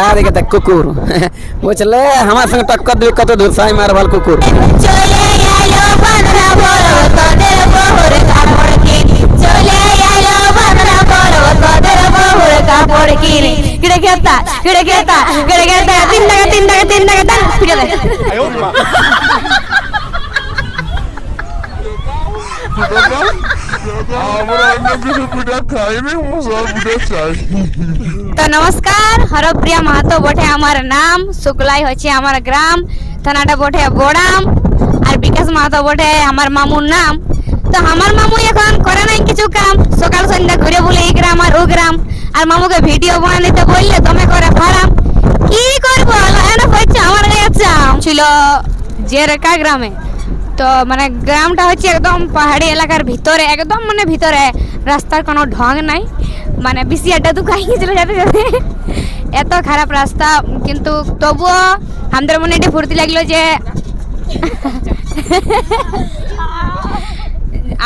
আর এদিকে দেখ কুকুর। বুঝলে? আমার সঙ্গে টক্কর দিবি কত দূর? সাই মার ভালো কুকুর। কিড়ে খেতা কিড়ে খেতা কিড়ে খেতা তিন টাকা তিন টাকা তিন টাকা টান পিটে দে আমরা তো নমস্কার, হরপ্রিয়া মাহাতো বটে আমার নাম, শুক্লাই হচ্ছে আমার গ্রাম, থানাটা বটে বড়াম, আর বিকাশ মাহাতো বটে আমার মামুর নাম। তো আমার মামু এখন করে নাই কিছু কাম, সকাল সন্ধ্যা ঘুরে বলে এই গ্রাম আর ও গ্রাম, আর মামুকে ভিডিও বানাতে বললে তুমি করে ফারাম কি করব আমার কাছে ছিল জেরেকা গ্রামে। তো মানে গ্রামটা হচ্ছে একদম পাহাড়ি এলাকার ভিতরে, একদম মানে ভিতরে। রাস্তার কোনো ঢং নাই। মানে বেশি আড্ডা তো খাই গেছিল, যাতে যাতে। এত খারাপ রাস্তা, কিন্তু তবুও আমাদের মনে এটা ফুর্তি লাগল যে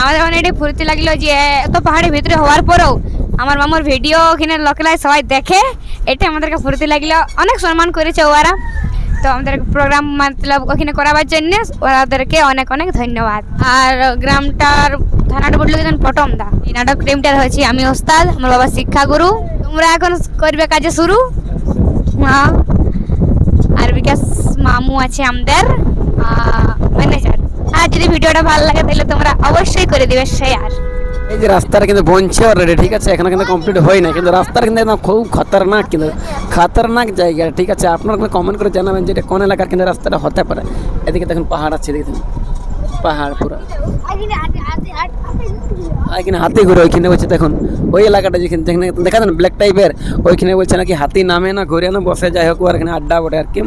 আমাদের মনে এটা ফুর্তি লাগল যে এত পাহাড়ের ভিতরে হওয়ার পরেও আমার মামুর ভিডিও ওখানে লোকেলাই সবাই দেখে। এটা আমাদেরকে ফুর্তি লাগল। অনেক সম্মান করেছে ওরা তো আমাদের প্রোগ্রাম মতলব ওখানে করাবার জন্য ওরাদেরকে অনেক অনেক ধন্যবাদ। আর গ্রামটার থানাটা বলল যেন পটম দা এই নাটক টিমটার হয়েছি আমি ওস্তাদ, আমার বাবা শিক্ষাগুরু। তোমরা এখন করবে কাজে শুরু। হ্যাঁ আর বিকাশ মামু আছে আমাদের ম্যানেজার আর যদি ভিডিওটা ভালো লাগে তাহলে তোমরা অবশ্যই করে দিবে শেয়ার এই যে রাস্তাটা কিন্তু বনছে অলরেডি ঠিক আছে? এখানে কিন্তু কমপ্লিট হয় না কিন্তু রাস্তাটা কিন্তু খুব খতরনাক কিন্তু, খতরনাক জায়গা, ঠিক আছে? আপনারা কিন্তু কমেন্ট করে জানাবেন যে এটা কোন এলাকার কিন্তু রাস্তাটা হতে পারে। এদিকে দেখুন পাহাড় আছে দেখুন। পাহাড় পুরো। এখানে হাতি ঘুরে ওইখানে বলছে, দেখুন, ওই এলাকাটা যেখানে যেখানে দেখা যান ব্ল্যাক টাইপের ওইখানে বলছে নাকি হাতি নামে না, ঘুরে না, বসে, যাই হোক আর এখানে আড্ডা বটে আর কি,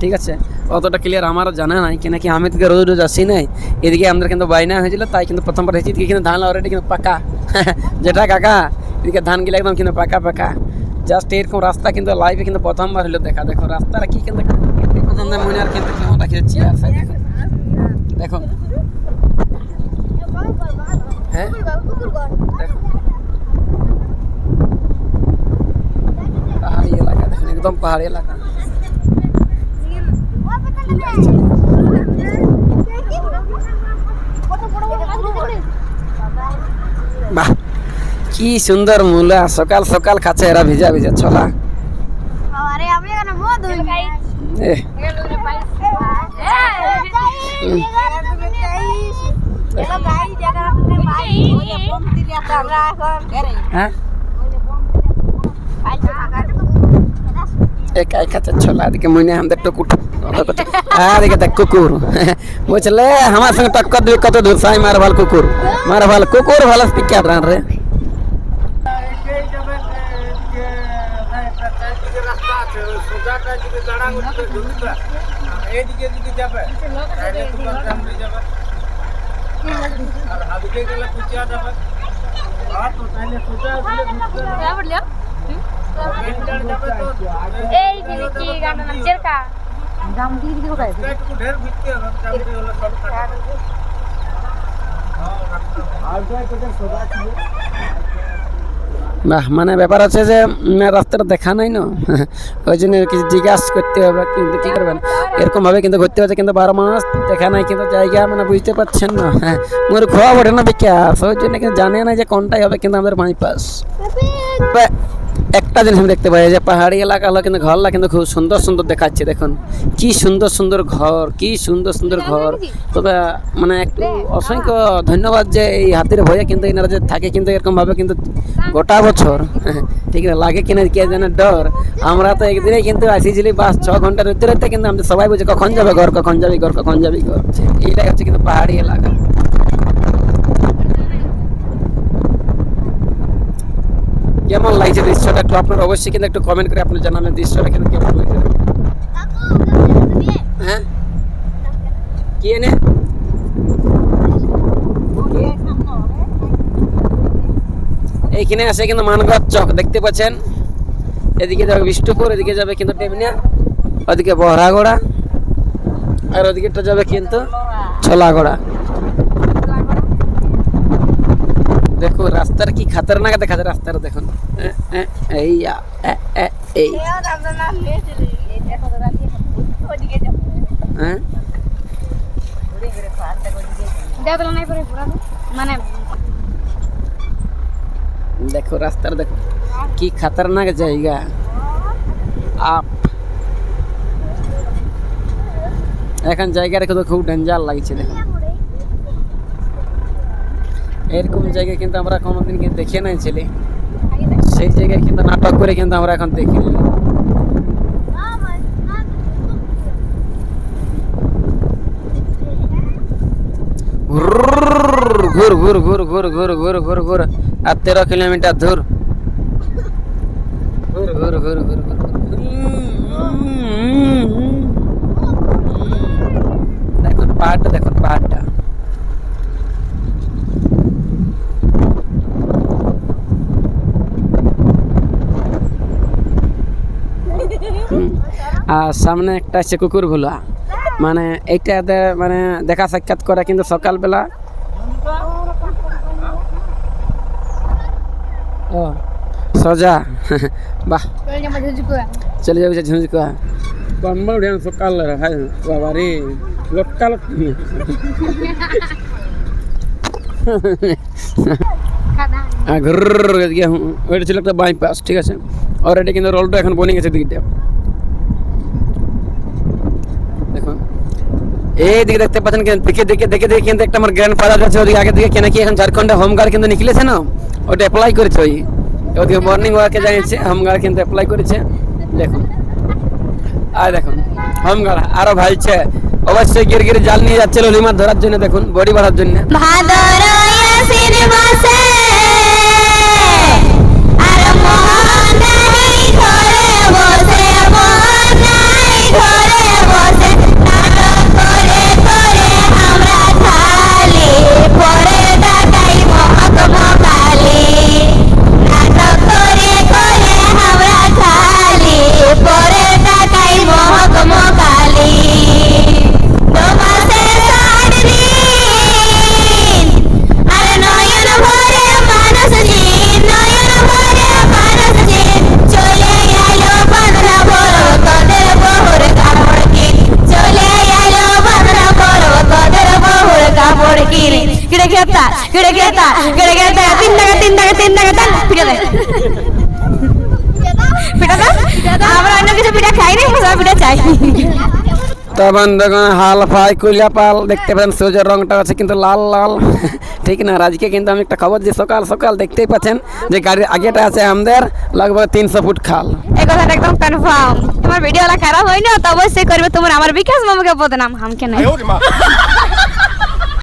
ঠিক আছে? অতটা ক্লিয়ার আমারও জানা নাই, কেন কি আমি থেকে রোজ রোজ আসি নাই। এদিকে আমাদের কিন্তু বাইনা হয়েছিল, তাই কিন্তু প্রথমবার হয়েছে এদিকে কিন্তু ধান অলরেডি কিন্তু পাকা। যেটা কাকা, এদিকে ধানগুলো একদম কিন্তু পাকা পাকা। জাস্ট এরকম রাস্তা কিন্তু লাইভে কিন্তু প্রথমবার হলো দেখা। দেখো, রাস্তাটা কি কিন্তু প্রথম দিন মনে আর কিন্তু কেমন রাখিয়েছি আর সাইড দেখো দেখো। হ্যাঁ? দেখো পাহাড়ি এলাকা, দেখুন, একদম পাহাড়ি এলাকা। বাহ কি সুন্দর মূলা। সকাল সকাল খাচ্ছে এরা ভিজা ভিজা ছলা। আরে আমি এখানে মদ এ হ্যাঁ একাই খাচ্ছে ছলা এদিকে মনে আমাদের টুকুর আর এদিকে দেখ কুকুর বুঝলে আমার সঙ্গে টক্কর দিবি কত দূর সাই মার ভালো কুকুর মার ভালো কুকুর ভালো স্পিকার রান রে এইদিকে দিকে যাবে তাহলে তোমার ফ্যামিলি যাবে আর হাবিকে গেলে কুচিয়া যাবে আর তো তাহলে সোজা আসলে ঢুকতে না। এন্টার যাবে তো এই দিদি কি গান নাম জেরকা একটু ঢের ভিত্তি হবে জামটি হলে শর্টকাট বাহ মানে ব্যাপার আছে যে উম, রাস্তাটা দেখা নাই না। ওই জন্য কিছু জিজ্ঞাসা করতে হবে কিন্তু কি করবেন? এরকম ভাবে কিন্তু ঘুরতে হচ্ছে কিন্তু বারো মাস দেখা নাই কিন্তু জায়গা মানে বুঝতে পারছেন না। হ্যাঁ মোর খোয়া বটে না বিকাশ ওই জন্য কিন্তু জানে না যে কোনটাই হবে কিন্তু আমাদের বাইপাস একটা জিনিস আমি দেখতে পাই যে পাহাড়ি এলাকা হলো কিন্তু ঘরলা কিন্তু খুব সুন্দর সুন্দর দেখাচ্ছে দেখুন। কি সুন্দর সুন্দর ঘর কি সুন্দর সুন্দর ঘর। তবে মানে একটু অসংখ্য ধন্যবাদ যে এই হাতির ভয়ে কিন্তু এনারা যে থাকে কিন্তু এরকম ভাবে কিন্তু গোটা বছর। ঠিক না লাগে কিনা কে জানে ডর। আমরা তো একদিনে কিন্তু আসিছিলি বাস ছ ঘণ্টা রইতে রইতে কিন্তু আমরা সবাই বুঝে কখন যাবে ঘর কখন যাবি ঘর কখন যাবি ঘর। এইটাই হচ্ছে কিন্তু পাহাড়ি এলাকা। কেমন লাগছে দৃশ্যটা একটু আপনার অবশ্যই কিন্তু একটু কমেন্ট করে আপনি জানাবেন দৃশ্যটা কিন্তু কেমন লাগছে। হ্যাঁ? কি এনে? এইখানে আছে কিন্তু মানগঞ্জ চক, দেখতে পাচ্ছেন? এদিকে যাবে বিষ্ণুপুর, এদিকে যাবে কিন্তু টেমিনিয়া ওদিকে বহরাগোড়া আর ওদিকেটা যাবে কিন্তু ছোলাগোড়া। দেখো, রাস্তার কি খাতারনাক দেখা যায় রাস্তার দেখুন। হ্যাঁ? দেখো রাস্তার দেখো, কি খতরনাক জায়গা। আপ। এখন জায়গাটা কিন্তু খুব ডেঞ্জার লাগছে, দেখো। এরকম জায়গা কিন্তু আমরা কোনোদিন দেখে নাই, ছেলে। সেই জায়গায় কিন্তু নাটক করে কিন্তু আমরা এখন দেখি। ঘুর ঘুর ঘুর ঘুর ঘুর ঘুর ঘুর ঘুর। আর তেরো কিলোমিটার দূর। ঘুর ঘুর ঘুর ঘুর ঘুর দেখুন পাহাড়টা দেখুন পাহাড়টা হুম। আর সামনে একটা আছে কুকুর ভুলা। মানে এইটাতে মানে দেখা সাক্ষাৎ করে কিন্তু সকালবেলা। ও সোজা। বাহ। চলে যাবে ঝুঁঝুকা উঠে সকাল হাই বাবা রে লোকাল ঘর ওইটা ছিল একটা বাইপাস ঠিক আছে? অলরেডি কিন্তু রোলটা এখন বনে গেছে দিকটা দেখুন এই দিকে দেখতে পাচ্ছেন দেখে দেখে দেখে দেখে কিন্তু একটা আমার গ্র্যান্ড ফাদার আছে, ওদিকে আগে দিকে কেন কি এখন ঝাড়খণ্ডে হোমগার্ড কিন্তু নিকলেছে না? ওটা অ্যাপ্লাই করেছে ওই। ওদিকে মর্নিং ওয়াকে জানিয়েছে হোমগার্ড কিন্তু অ্যাপ্লাই করেছে। দেখুন। আর দেখুন হোমগার্ড আরও ভাইছে। অবশ্যই গির গির জাল নিয়ে যাচ্ছিল লিমার ধরার জন্য, দেখুন বডি বাড়ার জন্য। ভাদর কিড়ে খেতা কিড়ে খেতা কিড়ে খেতা তিন টাকা তিন টাকা তিন টাকা টান পিঠে দে পিঠা দাও আমরা অন্য কিছু পিঠা খাই না মশলা পিঠা চাই তখন দেখুন হাল ফাই কুলিয়া পাল দেখতে পাচ্ছেন সূর্যের রংটা আছে কিন্তু লাল লাল ঠিক না আজকে কিন্তু আমি একটা খবর যে সকাল সকাল দেখতেই পাচ্ছেন যে গাড়ির আগেটা আছে আমাদের লগভগ তিনশো ফুট খাল এই কথাটা একদম কনফার্ম তোমার ভিডিওটা খারাপ হয় না তো অবশ্যই করবে তোমার আমার বিকাশ মামাকে বদনাম হামকে নাই